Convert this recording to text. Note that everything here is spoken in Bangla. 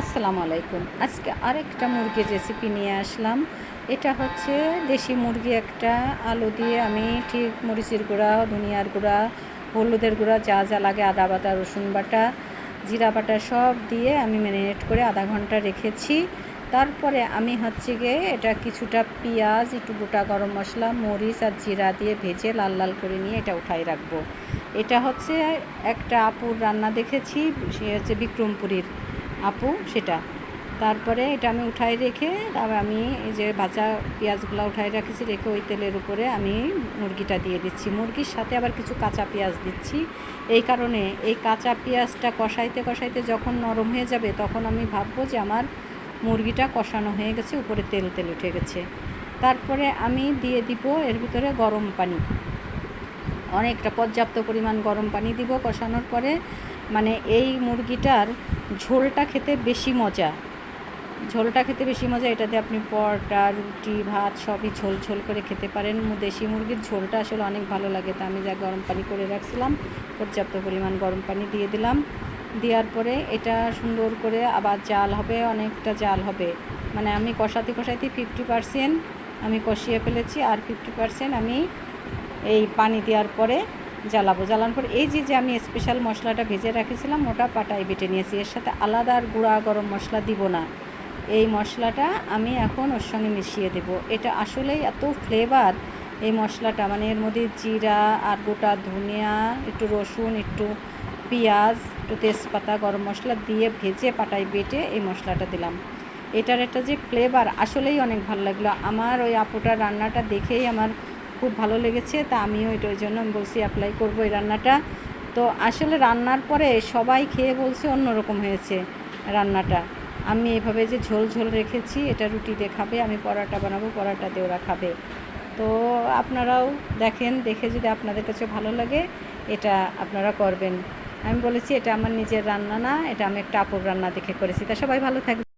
আসসালামু আলাইকুম। আজকে আরেকটা মুরগির রেসিপি নিয়ে আসলাম। এটা হচ্ছে দেশি মুরগি একটা। আলু দিয়ে আমি ঠিক মরিচের গুঁড়া, ধনিয়ার গুঁড়া, হলুদের গুঁড়া, যা যা লাগে, আদা বাটা, রসুন বাটা, জিরা বাটা সব দিয়ে আমি ম্যারিনেট করে আধা ঘণ্টা রেখেছি। তারপরে আমি হচ্ছে গিয়ে এটা কিছুটা পেঁয়াজ, একটু গোটা গরম মশলা, মরিচ আর জিরা দিয়ে ভেজে লাল লাল করে নিয়ে এটা উঠাই রাখব। এটা হচ্ছে একটা আপুর রান্না দেখেছি, সে হচ্ছে বিক্রমপুরীর। আপু, সেটা। তারপরে এটা আমি উঠাই রেখে, তারপর আমি এই যে ভাজা পেঁয়াজগুলো উঠাই রাখেছি, রেখে ওই তেলের উপরে আমি মুরগিটা দিয়ে দিচ্ছি। মুরগির সাথে আবার কিছু কাঁচা পেঁয়াজ দিচ্ছি। এই কারণে এই কাঁচা পেঁয়াজটা কষাইতে কষাইতে যখন নরম হয়ে যাবে, তখন আমি ভাববো যে আমার মুরগিটা কষানো হয়ে গেছে, উপরে তেল তেল উঠে গেছে। তারপরে আমি দিয়ে দিব এর ভিতরে গরম পানি। অনেকটা পর্যাপ্ত পরিমাণ গরম পানি দিব কষানোর পরে। মানে এই মুরগিটার ঝোলটা খেতে বেশি মজা। ঝোলটা খেতে বেশি মজা, এটাতে আপনি পরোটা, রুটি, ভাত সবই ঝোল ঝোল করে খেতে পারেন। দেশি মুরগির ঝোলটা আসলে অনেক ভালো লাগে। তা আমি যা গরম পানি করে রাখছিলাম, পর্যাপ্ত পরিমাণ গরম পানি দিয়ে দিলাম। দেওয়ার পরে এটা সুন্দর করে আবার জাল হবে, অনেকটা জাল হবে। মানে আমি কষাতে কষাইতে ফিফটি পারসেন্ট আমি কষিয়ে ফেলেছি, আর ফিফটি পারসেন্ট আমি এই পানি দেওয়ার পরে জ্বালাবো। জ্বালানোর পর এই যে যে আমি স্পেশাল মশলাটা ভেজে রেখেছিলাম, ওটা পাটায় বেটে নিয়েছি। এর সাথে আলাদা আর গুঁড়া গরম মশলা দিব না। এই মশলাটা আমি এখন ওর সঙ্গে মিশিয়ে দেব। এটা আসলেই এত ফ্লেভার এই মশলাটা। মানে এর মধ্যে জিরা আর গোটা ধনিয়া, একটু রসুন, একটু পেঁয়াজ, একটু তেজপাতা, গরম মশলা দিয়ে ভেজে পাটায় বেটে এই মশলাটা দিলাম। এটার একটা যে ফ্লেভার আসলেই অনেক ভালো লাগল। আমার ওই আপুটার রান্নাটা দেখেই আমার খুব ভালো লেগেছে, তা আমিও এটা ওই জন্য আমি বলছি অ্যাপ্লাই করব এই রান্নাটা। তো আসলে রান্নার পরে সবাই খেয়ে বলছে অন্যরকম হয়েছে রান্নাটা। আমি এভাবে যে ঝোল ঝোল রেখেছি, এটা রুটি দিয়ে খাবে, আমি পরাটা বানাবো, পরাটা দিয়ে ওরা খাবে। তো আপনারাও দেখেন, দেখে যদি আপনাদের কাছে ভালো লাগে, এটা আপনারা করবেন। আমি বলেছি, এটা আমার নিজের রান্না না, এটা আমি একটা আপুর রান্না দেখে করেছি। তা সবাই ভালো থাকবে